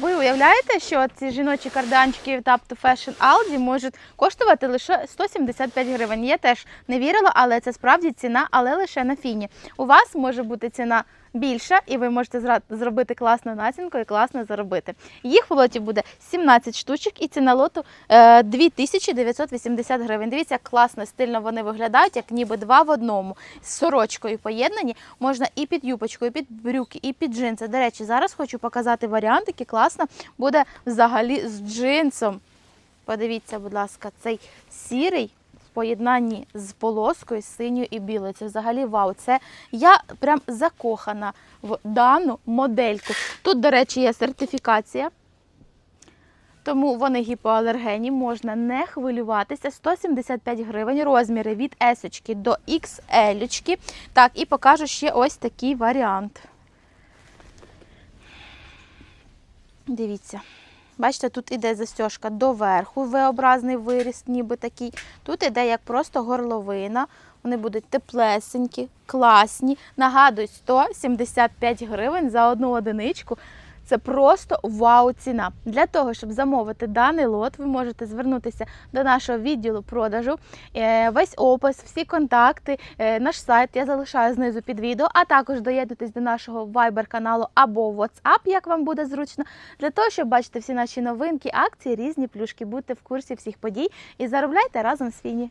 Ви уявляєте, що ці жіночі карданчики від Up to Fashion Aldi можуть коштувати лише 175 гривень. Я теж не вірила, але це справді ціна, але лише на фіні. У вас може бути ціна більша, і ви можете зробити класну націнку і класно заробити. Їх в лоті буде 17 штучок, і ціна лоту е, 2980 гривень. Дивіться, як класно, стильно вони виглядають, як ніби два в одному. З сорочкою поєднані. Можна і під юбочку, і під брюки, і під джинси. До речі, зараз хочу показати варіант, який класно буде взагалі з джинсом. Подивіться, будь ласка, цей сірий поєднанні з полоскою, синьою і білою. Це взагалі вау. Це я прям закохана в дану модельку. Тут, до речі, є сертифікація. Тому вони гіпоалергенні, можна не хвилюватися. 175 гривень, розміри від S до XL. Так, і покажу ще ось такий варіант. Дивіться. Бачите, тут іде застежка доверху, V-образний виріс, ніби такий. Тут іде як просто горловина. Вони будуть теплесенькі, класні. Нагадую, 175 гривень за одну одиничку. Це просто вау ціна. Для того, щоб замовити даний лот, ви можете звернутися до нашого відділу продажу. Е, Весь опис, всі контакти, е, наш сайт я залишаю знизу під відео, а також доєднуйтесь до нашого Viber каналу або WhatsApp, як вам буде зручно, для того, щоб бачити всі наші новинки, акції, різні плюшки, будьте в курсі всіх подій і заробляйте разом з Фіні.